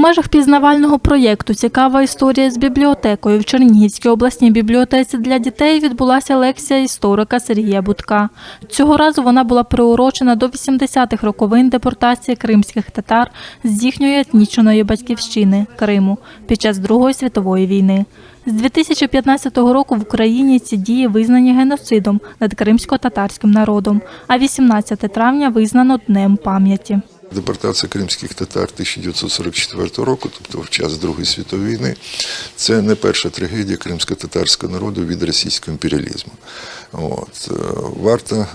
межах пізнавального проєкту Цікава історія з бібліотекою в Чернігівській обласній бібліотеці для дітей відбулася лекція історика Сергія Будка. Цього разу вона була приурочена до 80-х роковин депортації кримських татар з їхньої етнічної батьківщини Криму під час Другої світової війни. З 2015 року в Україні ці дії визнані геноцидом над кримсько-татарським народом, а 18 травня визнано Днем пам'яті. Депортація кримських татар 1944 року, тобто в час Другої світової війни, це не перша трагедія кримсько-татарського народу від російського імперіалізму. От. е, Варто е,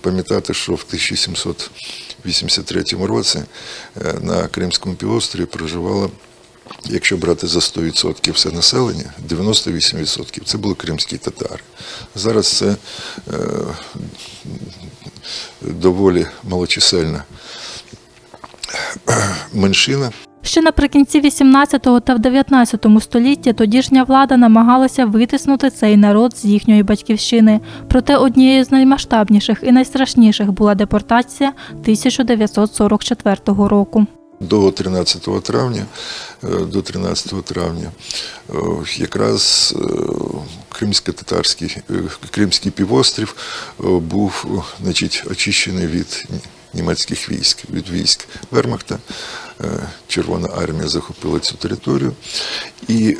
пам'ятати, що в 1783 році е, на Кримському півострові проживало Якщо брати за 100% все населення, 98% це були кримські татари. Зараз це доволі малочисельна меншина. Ще наприкінці 18 та в 19 столітті тодішня влада намагалася витиснути цей народ з їхньої батьківщини. Проте однією з наймасштабніших і найстрашніших була депортація 1944 року. До 13 травня, е, до 13 травня е, якраз е, кримсько-татарський Кримський півострів був значить, очищений від німецьких військ, від військ Вермахта. Червона армія захопила цю територію, і е,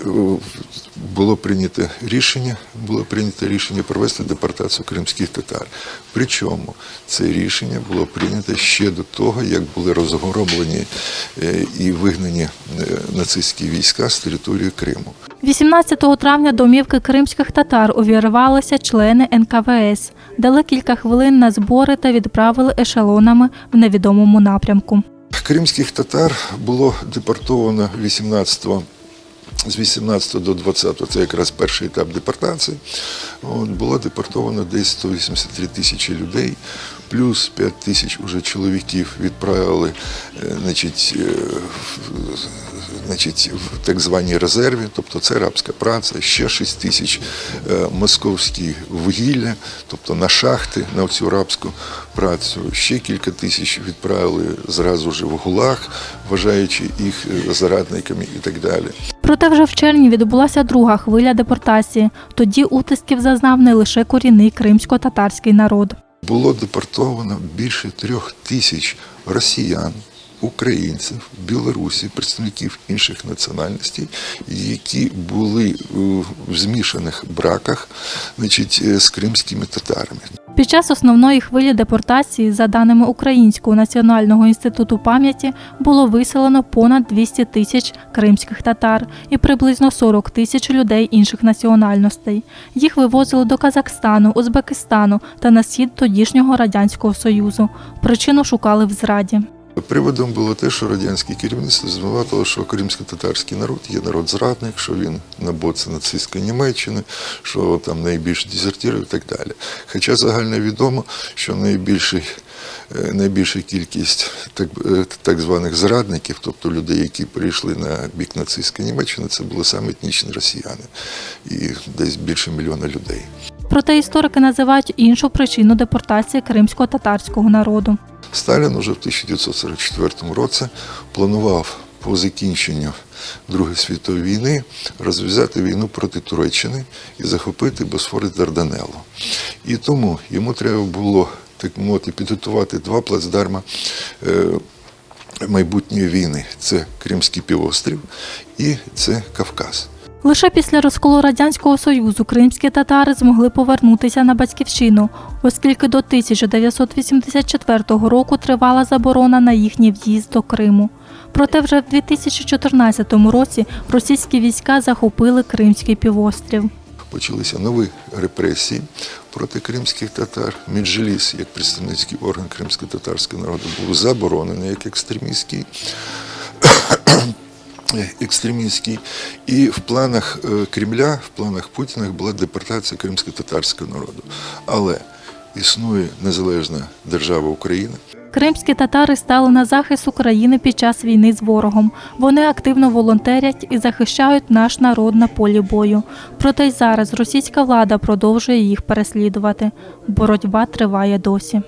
було прийнято рішення, було прийнято рішення провести депортацію кримських татар. Причому це рішення було прийнято ще до того, як були розгромлені е, і вигнані е, нацистські війська з території Криму. 18 травня домівки кримських татар увірвалися члени НКВС, дали кілька хвилин на збори та відправили ешелонами в невідомому напрямку. Кримських татар було депортовано 18 з 18 до 20, це якраз перший етап депортації. От, було депортовано десь 183 тисячі людей, плюс 5 тисяч уже чоловіків відправили е, значить, е, значить, в так званій резерві, тобто це рабська праця, ще 6 тисяч е, московські вугілля, тобто на шахти, на цю рабську працю. Ще кілька тисяч відправили зразу ж в ГУЛАГ, вважаючи їх е, зрадниками і так далі. Проте вже в червні відбулася друга хвиля депортації. Тоді утисків зазнав не лише корінний кримсько-татарський народ. Було депортовано більше трьох тисяч росіян, українців, білорусів, представників інших національностей, які були е, в змішаних браках значить, е, з кримськими татарами. Під час основної хвилі депортації, за даними Українського національного інституту пам'яті, було виселено понад 200 тисяч кримських татар і приблизно 40 тисяч людей інших національностей. Їх вивозили до Казахстану, Узбекистану та на схід тодішнього радянського союзу. Причину шукали в зраді. Приводом було те, що радянське керівництво звинуватило, що кримсько-татарський народ є народ зрадник, що він на боці нацистської Німеччини, що там найбільше дезертирів і так далі. Хоча загально відомо, що е, найбільша кількість так, е, так званих зрадників, тобто людей, які прийшли на бік нацистської Німеччини, це були саме етнічні росіяни, і десь більше мільйона людей. Проте історики називають іншу причину депортації кримсько-татарського народу. Сталін уже в 1944 році планував по закінченню Другої світової війни розв'язати війну проти Туреччини і захопити Босфор і Дарданелло. І тому йому треба було так мовити підготувати два плацдарма е, майбутньої війни: це Кримський півострів і це Кавказ. Лише після розколу радянського союзу кримські татари змогли повернутися на батьківщину, оскільки до 1984 року тривала заборона на їхній в'їзд до Криму. Проте вже в 2014 році російські війська захопили Кримський півострів. Почалися нові репресії проти кримських татар. Меджліс, як представницький орган кримсько-татарського народу, був заборонений як екстремістський. Екстремістський. І в планах е, Кремля, в планах Путіна була депортація кримсько-татарського народу. Але існує незалежна держава Україна, Кримські татари стали на захист України під час війни з ворогом. Вони активно волонтерять і захищають наш народ на полі бою. Проте й зараз російська влада продовжує їх переслідувати. Боротьба триває досі.